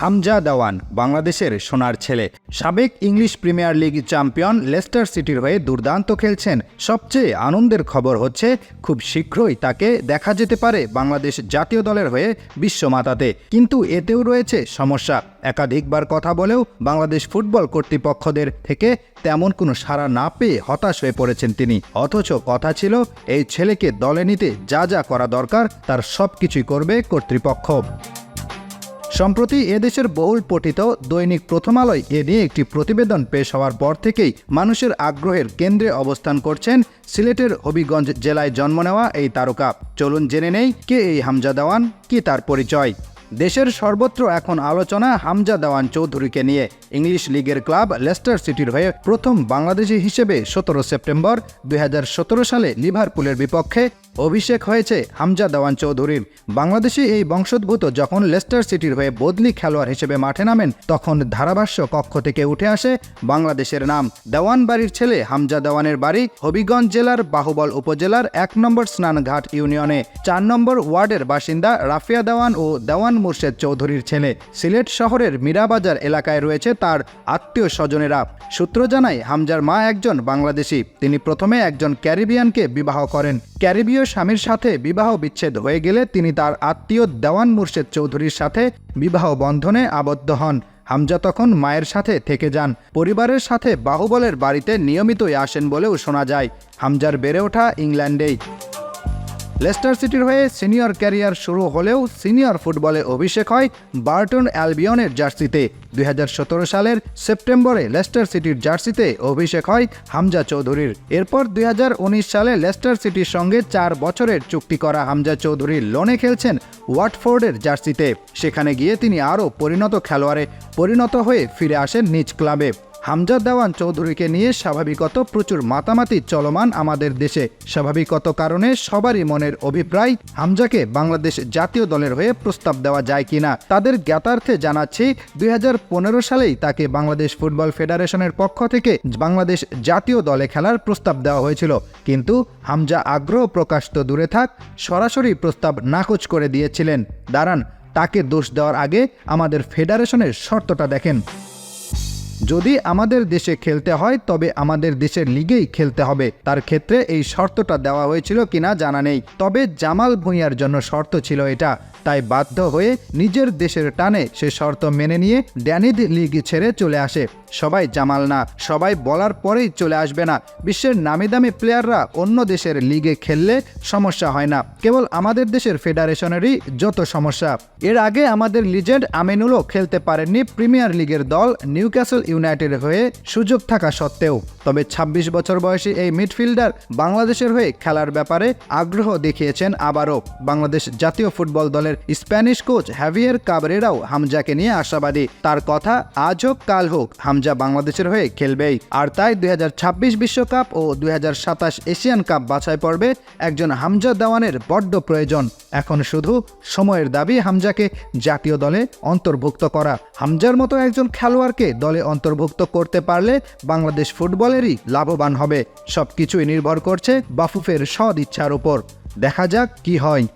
হামজা দেওয়ান, বাংলাদেশের সোনার ছেলে। সাবেক English premier league champion Leicester সিটির হয়ে দুর্দান্ত খেলছেন। সবচেয়ে আনন্দের খবর হচ্ছে, খুব শীঘ্রই তাকে দেখা যেতে পারে বাংলাদেশ জাতীয় দলের হয়ে বিশ্বমাতাতে। কিন্তু এতেও রয়েছে সমস্যা। একাধিকবার কথা বলেও বাংলাদেশ ফুটবল কর্তৃপক্ষদের থেকে তেমন কোনো সাড়া না পেয়ে হতাশ হয়ে পড়েছেন তিনি। অথচ কথা ছিল, এই ছেলেকে দলে নিতে যা যা করা দরকার, তার সব কিছুই করবে কর্তৃপক্ষ। সম্প্রতি এদেশের বহুল পঠিত দৈনিক প্রথম আলোয় এ নিয়ে একটি প্রতিবেদন পেশ হওয়ার পর থেকেই মানুষের আগ্রহের কেন্দ্রে অবস্থান করছেন সিলেটের হবিগঞ্জ জেলায় জন্ম নেওয়া এই তারকা। চলুন জেনে নেই কে এই হামজা দেওয়ান, কি তার পরিচয়? দেশের সর্বত্র এখন আলোচনা হামজা দেওয়ান চৌধুরীকে নিয়ে। ইংলিশ লিগের ক্লাব লেস্টার সিটির হয়ে প্রথম বাংলাদেশি হিসেবে সতেরো সেপ্টেম্বর দুই সালে লিভারপুলের বিপক্ষে অভিষেক হয়েছে হামজা দেওয়ান চৌধুরীর। বাংলাদেশি এই বংশোদ্ভূত যখন লেস্টার সিটির হয়ে বদলি খেলোয়াড় হিসেবে মাঠে নামেন, তখন ধারাভাষ্য কক্ষ থেকে উঠে আসে বাংলাদেশের নাম। দেওয়ান বাড়ির ছেলে হামজা দেওয়ানের বাড়ি হবিগঞ্জ জেলার বাহুবল উপজেলার এক নম্বর স্নানঘাট ইউনিয়নে। চার নম্বর ওয়ার্ডের বাসিন্দা রাফিয়া দেওয়ান ও দেওয়ান মুর্শেদ চৌধুরীর ছেলে। সিলেট শহরের মীরাবাজার এলাকায় রয়েছে তার আত্মীয় স্বজনেরা। সূত্র জানায়, হামজার মা একজন বাংলাদেশি। তিনি প্রথমে একজন ক্যারিবিয়ানকে বিবাহ করেন। ক্যারিবীয় স্বামীর সাথে বিবাহ বিচ্ছেদ হয়ে গেলে তিনি তার আত্মীয় দেওয়ান মুর্শেদ চৌধুরীর সাথে বিবাহ বন্ধনে আবদ্ধ হন। হামজা তখন মায়ের সাথে থেকে যান। পরিবারের সাথে বাহুবলের বাড়িতে নিয়মিতই আসেন বলেও শোনা যায়। হামজার বেড়ে ওঠা ইংল্যান্ডেই। লেস্টার সিটির হয়ে সিনিয়র ক্যারিয়ার শুরু হলেও সিনিয়র ফুটবলে অভিষেক হয় বার্টন অ্যালবিয়নের জার্সিতে। দুই হাজার সতেরো সালের সেপ্টেম্বরে লেস্টার সিটির জার্সিতে অভিষেক হয় হামজা চৌধুরীর। এরপর দুই হাজার উনিশ সালে লেস্টার সিটির সঙ্গে চার বছরের চুক্তি করা হামজা চৌধুরী লোনে খেলছেন ওয়াটফোর্ডের জার্সিতে। সেখানে গিয়ে তিনি আরও পরিণত খেলোয়াড়ে পরিণত হয়ে ফিরে আসেন নিজ ক্লাবে। হামজা দেওয়ান চৌধুরীকে নিয়ে স্বাভাবিকত প্রচুর মাতামাতি চলমান আমাদের দেশে। স্বাভাবিকত কারণে সবারই মনের অভিপ্রায়, হামজাকে বাংলাদেশ জাতীয় দলের হয়ে প্রস্তাব দেওয়া যায় কিনা, তাদের জ্ঞাতার্থে জানাচ্ছি দুই হাজার পনেরো সালেই তাকে বাংলাদেশ ফুটবল ফেডারেশনের পক্ষ থেকে বাংলাদেশ জাতীয় দলে খেলার প্রস্তাব দেওয়া হয়েছিল। কিন্তু হামজা আগ্রহ প্রকাশ তো দূরে থাক, সরাসরি প্রস্তাব নাকচ করে দিয়েছিলেন। দাঁড়ান, তাকে দোষ দেওয়ার আগে আমাদের ফেডারেশনের শর্তটা দেখেন। যদি আমাদের দেশে খেলতে হয়, তবে আমাদের দেশের লিগেই খেলতে হবে। তার ক্ষেত্রে এই শর্তটা দেওয়া হয়েছিল কিনা জানা নেই। তবে জামাল ভুঁইয়ার জন্য শর্ত ছিল এটা। তাই বাধ্য হয়ে নিজের দেশের টানে সে শর্ত মেনে নিয়ে ড্যানিদ লিগ ছেড়ে চলে আসে। সবাই জামাল না, সবাই বলার পরেই চলে আসবে না। বিশ্বের নামি দামি প্লেয়াররা অন্য দেশের লিগে খেললে সমস্যা হয় না। কেবল আমাদের দেশের ফেডারেশনেরই যত সমস্যা। এর আগে আমাদের লিজেন্ড আমিনুলও খেলতে পারেননি প্রিমিয়ার লিগের দল নিউক্যাসল ইউনাইটেড হয়ে সুযোগ থাকা সত্ত্বেও। তবে ২৬ বছর বয়সী এই মিডফিল্ডার বাংলাদেশের হয়ে খেলার ব্যাপারে আগ্রহ দেখিয়েছেন আবারও। বাংলাদেশ জাতীয় ফুটবল দলের স্প্যানিশ কোচ হ্যাভিয়ার কাবরেরাও হামজাকে নিয়ে আশাবাদী। তার কথা আজ হোক, কাল হোক, হামজা বাংলাদেশের হয়ে খেলবেই। আর তাই দুই বিশ্বকাপ ও দুই হাজার সাতাশ এশিয়ান কাপ বাছাই পর্বে একজন হামজা দেওয়ানের বড্ড প্রয়োজন। এখন শুধু সময়ের দাবি হামজাকে জাতীয় দলে অন্তর্ভুক্ত করা। হামজার মতো একজন খেলোয়াড়কে দলে অন্তর্ভুক্ত করতে পারলে বাংলাদেশ ফুটবলেরই লাভবান হবে। সব কিছুই নির্ভর করছে বাফুফের সদ ইচ্ছার উপর। দেখা যাক কি হয়।